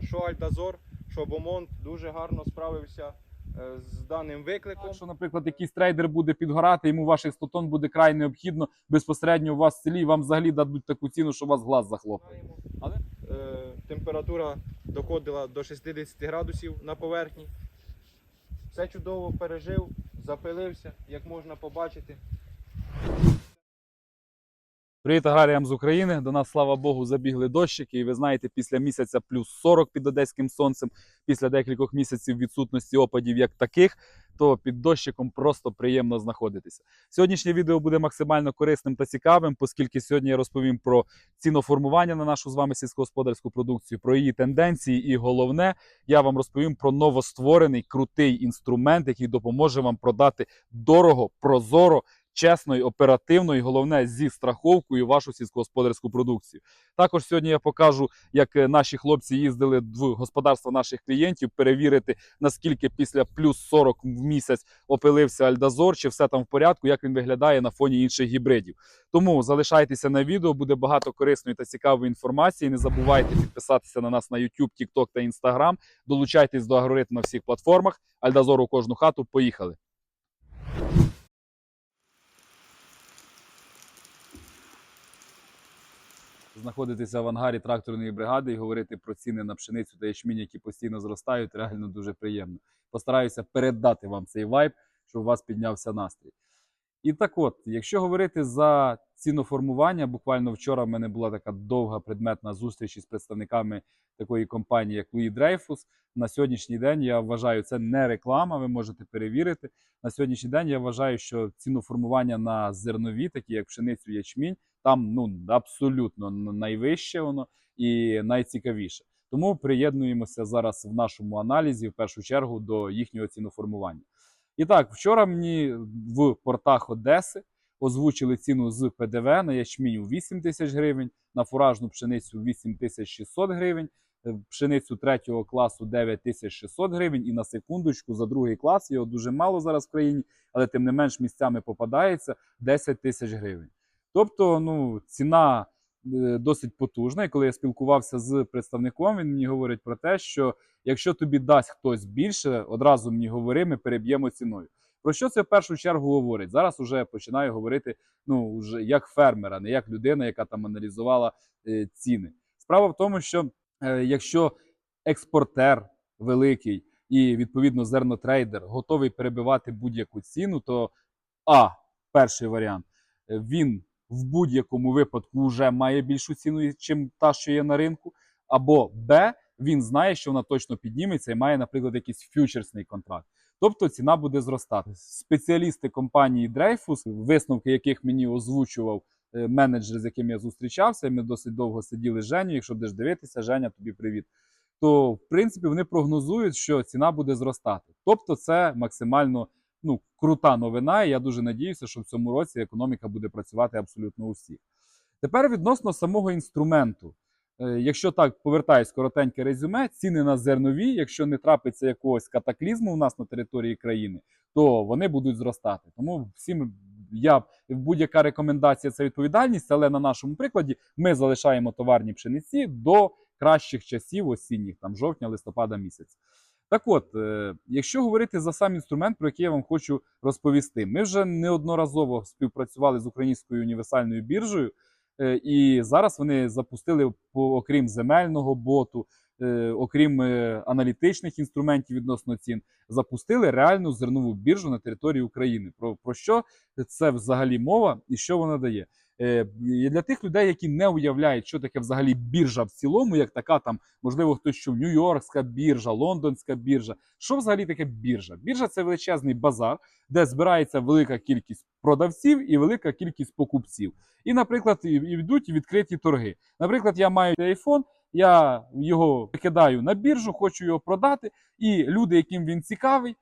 що, Альдазор, що Бомонт дуже гарно справився е, з даним викликом. Якщо, наприклад, якийсь трейдер буде підгорати, йому ваших 100 тонн буде край необхідно безпосередньо у вас в селі, вам взагалі дадуть таку ціну, що у вас глаз захлопає. Але Е, температура доходила до 60 градусів на поверхні. Все чудово пережив, запилився, як можна побачити. Привіт аграріям з України. До нас, слава Богу, забігли дощики. І ви знаєте, після місяця плюс 40 під одеським сонцем, після декількох місяців відсутності опадів як таких, то під дощиком просто приємно знаходитися. Сьогоднішнє відео буде максимально корисним та цікавим, оскільки сьогодні я розповім про ціноформування на нашу з вами сільськогосподарську продукцію, про її тенденції, і головне, я вам розповім про новостворений крутий інструмент, який допоможе вам продати дорого, прозоро чесно і оперативно, і головне зі страховкою вашу сільськогосподарську продукцію. Також сьогодні я покажу, як е, наші хлопці їздили в господарства наших клієнтів, перевірити наскільки після плюс 40 в місяць опилився Альдазор, чи все там в порядку, як він виглядає на фоні інших гібридів. Тому залишайтеся на відео, буде багато корисної та цікавої інформації. Не забувайте підписатися на нас на YouTube, TikTok та Instagram. Долучайтесь до агроритму на всіх платформах. Альдазор у кожну хату. Поїхали! Знаходитися в ангарі тракторної бригади і говорити про ціни на пшеницю та ячмінь, які постійно зростають, реально дуже приємно. Постараюся передати вам цей вайб, щоб у вас піднявся настрій. І так от, якщо говорити за ціноформування, буквально вчора в мене була така довга предметна зустріч із представниками такої компанії, як Луї Дрейфус. На сьогоднішній день я вважаю, це не реклама, ви можете перевірити. На сьогоднішній день я вважаю, що ціноформування на зернові, такі як пшеницю ячмінь, там ну абсолютно найвище воно і найцікавіше. Тому приєднуємося зараз в нашому аналізі в першу чергу до їхнього ціноформування. І так, вчора мені в портах Одеси озвучили ціну з ПДВ на ячмінь у 8 тисяч гривень, на фуражну пшеницю 8600 гривень, е, пшеницю третього класу 9600 гривень. І на секундочку за другий клас його дуже мало зараз в країні, але тим не менш місцями попадається 10 тисяч гривень. Тобто, ну, ціна е, досить потужна. І коли я спілкувався з представником, він мені говорить про те, що якщо тобі дасть хтось більше, одразу мені говори, ми переб'ємо ціною. Про що це в першу чергу говорить? Зараз вже починаю говорити ну, вже як фермера, не як людина, яка там аналізувала е, ціни. Справа в тому, що е, якщо експортер великий і відповідно зернотрейдер готовий перебивати будь-яку ціну, то а перший варіант е, він в будь-якому випадку вже має більшу ціну, ніж та, що є на ринку, або Б, він знає, що вона точно підніметься і має, наприклад, якийсь фьючерсний контракт. Тобто ціна буде зростати. Спеціалісти компанії Dreyfus, висновки яких мені озвучував е, менеджер, з яким я зустрічався, ми досить довго сиділи з Женю. Якщо будеш дивитися, Женя, тобі привіт. То в принципі вони прогнозують, що ціна буде зростати. Тобто, це максимально ну, крута новина. І я дуже надіюся, що в цьому році економіка буде працювати абсолютно у всіх. Тепер відносно самого інструменту. Е, Якщо так повертаюсь коротеньке резюме, ціни на зернові, якщо не трапиться якогось катаклізму у нас на території країни, то вони будуть зростати. Тому всім я будь-яка рекомендація це відповідальність, але на нашому прикладі ми залишаємо товарні пшениці до кращих часів осінніх, там жовтня, листопада місяць. Так от, е, якщо говорити за сам інструмент, про який я вам хочу розповісти, ми вже неодноразово співпрацювали з українською універсальною біржею. Е, І зараз вони запустили, окрім земельного боту, окрім е, аналітичних інструментів відносно цін, запустили реальну зернову біржу на території України. Про, про що це взагалі мова і що вона дає? Е, І для тих людей, які не уявляють, що таке взагалі біржа в цілому, як така там, можливо, хтось чув Нью-Йоркська біржа, Лондонська біржа. Що взагалі таке біржа? Біржа це величезний базар, де збирається велика кількість продавців і велика кількість покупців. І, наприклад, йдуть відкриті торги. Наприклад, я маю iPhone, я його викидаю на біржу, хочу його продати, і люди, яким він цікавий,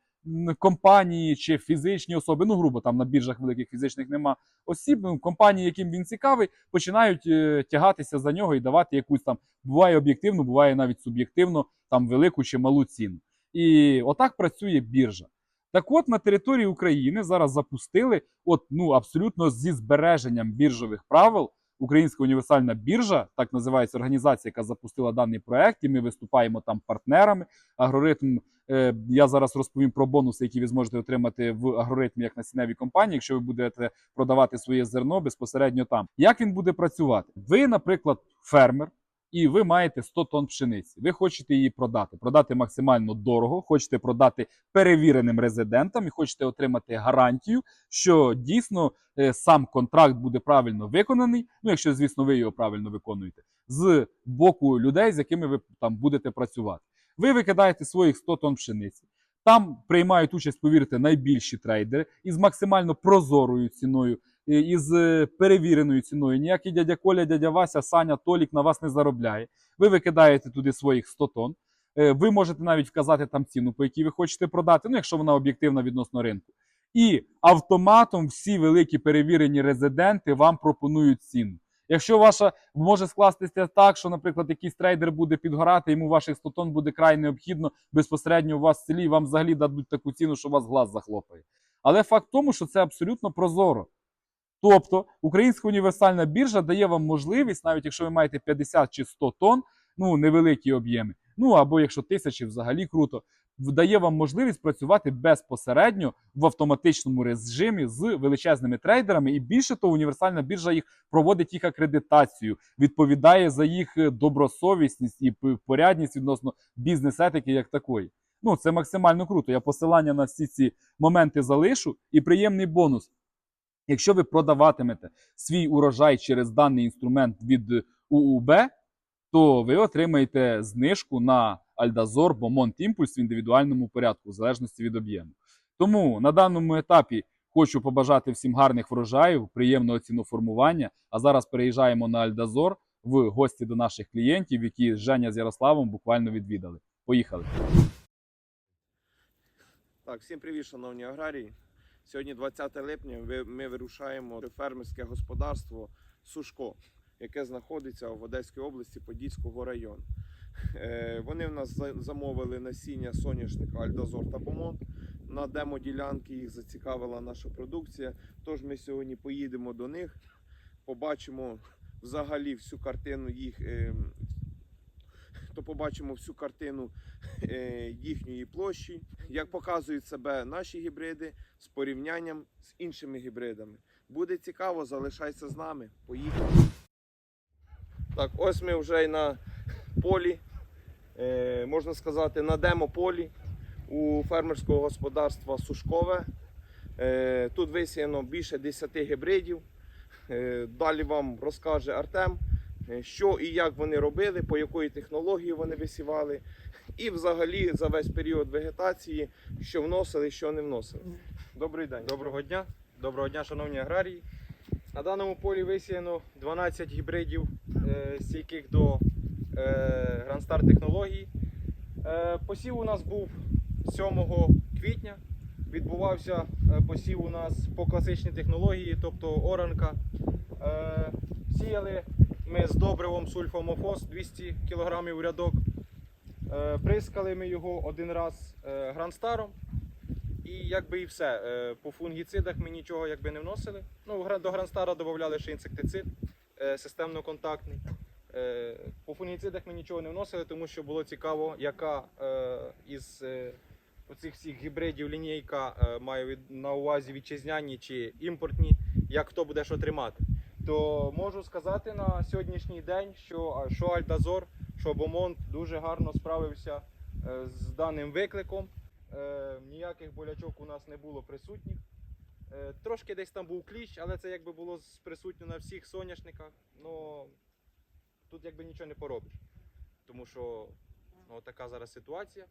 компанії чи фізичні особи, ну грубо там на біржах великих фізичних нема осіб, ну, компанії, яким він цікавий, починають е, тягатися за нього і давати якусь там, буває об'єктивну, буває навіть суб'єктивно, там велику чи малу ціну. І отак працює біржа. Так от на території України зараз запустили, от ну абсолютно зі збереженням біржових правил, Українська універсальна біржа, так називається організація, яка запустила даний проект, і ми виступаємо там партнерами. Агроритм. е, Я зараз розповім про бонуси, які ви зможете отримати в агроритмі як насінневій компанії, якщо ви будете продавати своє зерно безпосередньо там. Як він буде працювати? Ви, наприклад, фермер, і ви маєте 100 тонн пшениці. Ви хочете її продати, продати максимально дорого, хочете продати перевіреним резидентам і хочете отримати гарантію, що дійсно е, сам контракт буде правильно виконаний. Ну, якщо, звісно, ви його правильно виконуєте, з боку людей, з якими ви там будете працювати. Ви викидаєте своїх 100 тонн пшениці. Там приймають участь, повірте, найбільші трейдери із максимально прозорою ціною, із е, перевіреною ціною. Ніякий дядя Коля, дядя Вася, Саня, Толік на вас не заробляє. Ви викидаєте туди своїх 100 тонн. Е, Ви можете навіть вказати там ціну, по якій ви хочете продати, ну якщо вона об'єктивна відносно ринку. І автоматом всі великі перевірені резиденти вам пропонують ціну. Якщо ваша може скластися так, що, наприклад, якийсь трейдер буде підгорати, йому ваших 100 тонн буде край необхідно безпосередньо у вас в селі, вам взагалі дадуть таку ціну, що у вас глаз захлопає. Але факт тому, що це абсолютно прозоро. Тобто Українська універсальна біржа дає вам можливість, навіть якщо ви маєте 50 чи 100 тонн, ну невеликі об'єми, ну або якщо тисячі, взагалі круто, дає вам можливість працювати безпосередньо в автоматичному режимі з величезними трейдерами. І більше того, універсальна біржа їх проводить їх акредитацію, відповідає за їх е, добросовісність і порядність відносно бізнес-етики як такої. Ну, це максимально круто. Я посилання на всі ці моменти залишу. І приємний бонус. Якщо ви продаватимете свій урожай через даний інструмент від е, УУБ, то ви отримаєте знижку на Альдазор Бомонт Імпульс в індивідуальному порядку, в залежності від об'єму. Тому на даному етапі хочу побажати всім гарних врожаїв, приємного ціноформування. А зараз переїжджаємо на Альдазор в гості до наших клієнтів, які Женя з Ярославом буквально відвідали. Поїхали. Так, всім привіт, шановні аграрії. Сьогодні 20 липня. Ми вирушаємо фермерське господарство Сушко, яке знаходиться в Одеській області Подільського району. Е, Вони в нас замовили насіння соняшника Альдазор та Бомонт. На демоділянки їх зацікавила наша продукція. Тож ми сьогодні поїдемо до них, побачимо взагалі всю картину їх. То побачимо всю картину е, їхньої площі, як показують себе наші гібриди з порівнянням з іншими гібридами. Буде цікаво, залишайся з нами. Поїхали. Так, ось ми вже й на полі, е, можна сказати, на демо-полі у фермерського господарства Сушкове. Е, тут висіяно більше 10 гібридів. Далі вам розкаже Артем, що і як вони робили, по якої технології вони висівали, і взагалі за весь період вегетації, що вносили, що не вносили. Добрий день. Доброго дня, доброго дня, шановні аграрії. На даному полі висіяно 12 гібридів, е, стійких до е, технології. Е, посів у нас був 7 квітня. Відбувався е, посів у нас по класичній технології, тобто оранка. Е, сіяли ми з добривом сульфомофос 200 кг в рядок. Е, прискали ми його один раз е, Грандстаром. І якби і все. Е, По фунгіцидах ми нічого якби не вносили. Ну, до Гранстара додавали ще інсектицид е, системно-контактний. Е, По фунгіцидах ми нічого не вносили, тому що було цікаво, яка е, із е, оцих всіх гібридів лінійка е, має на увазі вітчизняні чи імпортні, як хто буде що тримати. То можу сказати на сьогоднішній день, що, що Альдазор, що Бомонт дуже гарно справився е, з даним викликом. Е, ніяких болячок у нас не було присутніх. Е, трошки десь там був кліщ, але це якби було присутньо на всіх соняшниках. Ну тут якби нічого не поробиш. Тому що ну, така зараз ситуація.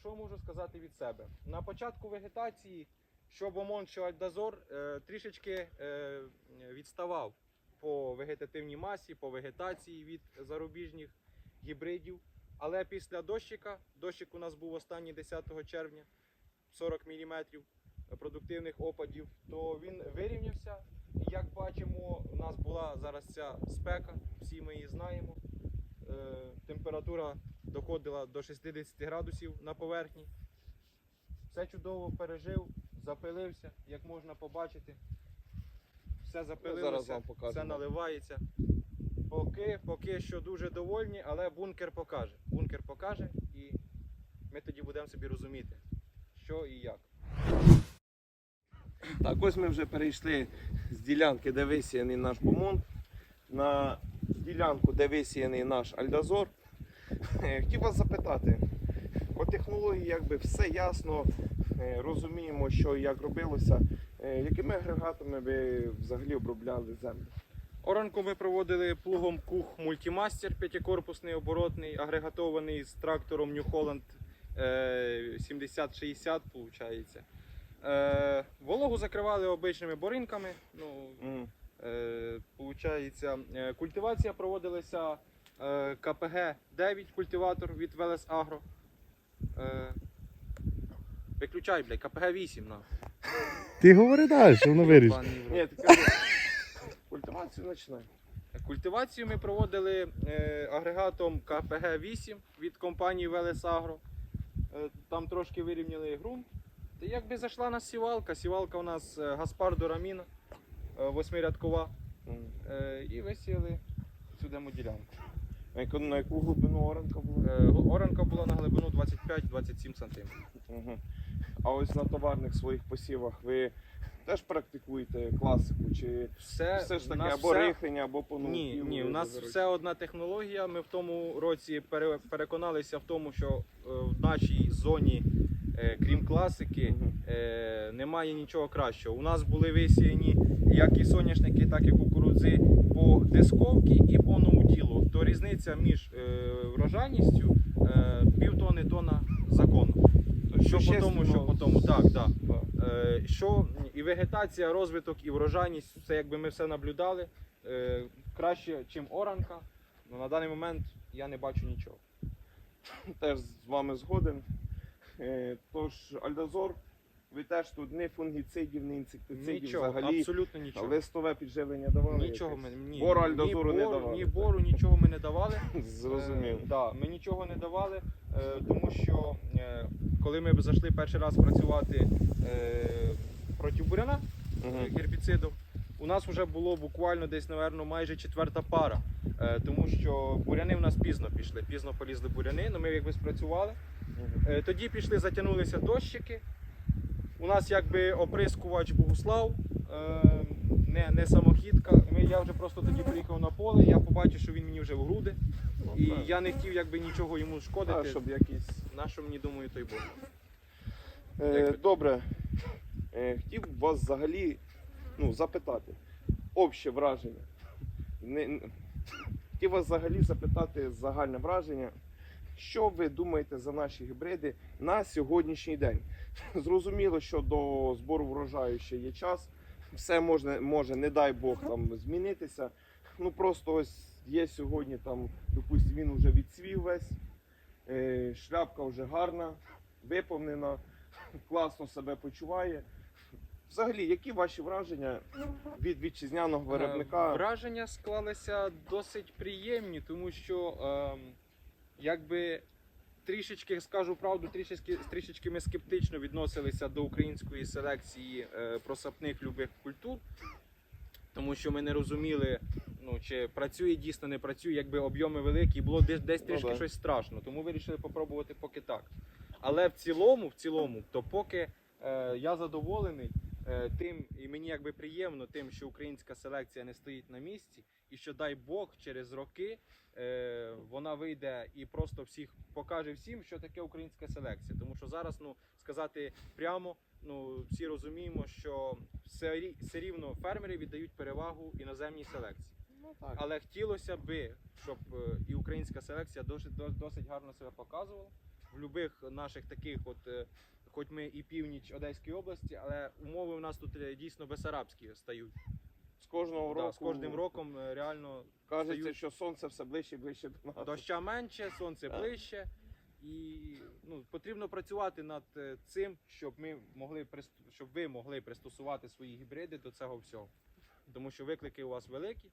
Що можу сказати від себе? На початку вегетації, що Бомон, що Альдазор, е, трішечки е, відставав по вегетативній масі, по вегетації від зарубіжних гібридів. Але після дощика, дощик у нас був останній 10 червня, 40 мм продуктивних опадів, то він вирівнявся. І як бачимо, у нас була зараз ця спека, всі ми її знаємо. Е, температура доходила до 60 градусів на поверхні. Все чудово пережив, запилився, як можна побачити. все зараз запилилося, вам все наливається. Поки, поки що дуже довольні, але бункер покаже. Бункер покаже і ми тоді будемо собі розуміти, що і як. Так, ось ми вже перейшли з ділянки, де висіяний наш бомонд, на ділянку, де висіяний наш альдазор. Е, Хотів вас запитати, по технології якби все ясно, розуміємо, що і як робилося. Е, Якими агрегатами ви взагалі обробляли землю? Оранку ми проводили плугом Кух Мультимастер, п'ятикорпусний оборотний, агрегатований з трактором New Holland е, 7060, виходить. Е, вологу закривали обичними боринками. Ну, М, Е, Получається, е, культивація проводилася е, КПГ 9 культиватор від Велес Агро. Е, Виключай, блядь, КПГ 8 на. Ти говори далі, воно виріже. Ні, ти кажи, культивацію починай. Культивацію ми проводили е, агрегатом КПГ 8 від компанії Велес Агро. Е, там трошки вирівняли ґрунт. Та якби зайшла нас сівалка, сівалка у нас е, Гаспардо Раміна, е, восьмирядкова. Е, і висіяли цю демоділянку. На яку, на яку глибину оранка була? Е, Оранка була на глибину 25-27 см. Угу. А ось на товарних своїх посівах ви теж практикуєте класику? Чи Все, все ж таки нас або все- рихлення, або по Ні, ні, у нас все одна технологія. Ми в тому році пере- переконалися в тому, що е, в нашій зоні, е, крім класики, е, немає нічого кращого. У нас були висіяні як і соняшники, так і кукурудзи по дисковці і по ноутілу. То різниця між е, врожайністю е, півтони тонна закону. Що по тому, що по тому, так, так. Е, що і вегетація, розвиток, і врожайність, це якби ми все наблюдали. Краще, ніж оранка. Ну, на даний момент я не бачу нічого. Теж з вами згоден. Тож, Альдазор, ви теж тут не фунгіцидів, не інсектицидів Нічого, взагалі. абсолютно нічого. Листове підживлення давали? Нічого ми ні, Бору ні, Альдазору не бору, давали. Ні бору, нічого ми не давали. Зрозумів. Е, да, ми нічого не давали, е, тому що е, коли ми зайшли перший раз працювати е, проти буряна, Мгм. гербіцидів. У нас вже було буквально десь, напевно, майже четверта пара. Е, тому що буряни в нас пізно пішли, пізно полізли буряни, але ми якби спрацювали. Мгм. Е, тоді пішли, затягнулися дощики. У нас якби оприскувач Богуслав, е, не, не самохідка. Ми, я вже просто тоді приїхав на поле, я побачив, що він мені вже в груди. Ну, І так. я не хотів якби нічого йому шкодити. Так, щоб якісь На що мені думаю, той був. Е, добре. Е, хотів вас взагалі ну, запитати. Обще враження. Не, не- хотів вас взагалі запитати загальне враження. Що ви думаєте за наші гібриди на сьогоднішній день? Зрозуміло, що до збору врожаю ще є час. Все можна, може, не дай Бог, там змінитися. Ну просто ось є сьогодні там, допустимо, він вже відцвів весь, е, шляпка вже гарна, виповнена, класно себе почуває. Взагалі, які ваші враження від вітчизняного виробника? Е, Враження склалися досить приємні, тому що ем, якби трішечки скажу правду, трішечки, трішечки ми скептично відносилися до української селекції е, просапних любих культур, тому що ми не розуміли, ну чи працює дійсно, не працює, якби об'єми великі, було десь, десь Ну, трішки да. щось страшно. Тому вирішили попробувати поки так. Але в цілому, в цілому, то поки е, я задоволений тим, і мені якби приємно тим, що українська селекція не стоїть на місці, і що дай Бог через роки е, вона вийде і просто всіх покаже всім, що таке українська селекція. Тому що зараз, ну сказати прямо, ну всі розуміємо, що все, все рівно фермери віддають перевагу іноземній селекції. Ну, так. Але хотілося би, щоб е, і українська селекція досить, досить гарно себе показувала в будь-яких наших таких, от, е, хоч ми і північ Одеської області, але умови у нас тут е, дійсно безарабські стають. З кожного Да, з кожним роком е, реально кажеться, стають- що сонце все ближче і ближче до нас. доща менше, сонце Так. ближче. І ну, потрібно працювати над е, цим, щоб ми могли щоб ви могли пристосувати свої гібриди до цього всього. Тому що виклики у вас великі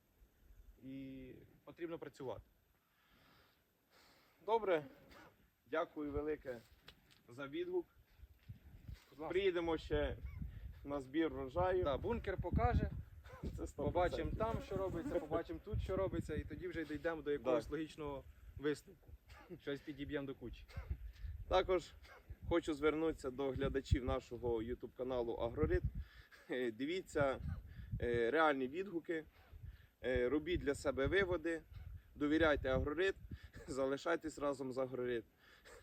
і потрібно працювати. Добре, дякую велике за відгук. Ласка. Приїдемо ще на збір врожаю. Да, бункер покаже. Це 100%. Побачимо там, що робиться, побачимо тут, що робиться, і тоді вже дійдемо до якогось Так. логічного висновку. Щось підіб'ємо до кучі. Також хочу звернутися до глядачів нашого YouTube каналу Агрорит. Е, Дивіться е, реальні відгуки, е, робіть для себе виводи, довіряйте Агрорит, залишайтесь разом з Агрорит.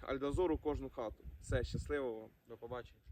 Альдозору кожну хату. Все, щасливо вам. До побачення.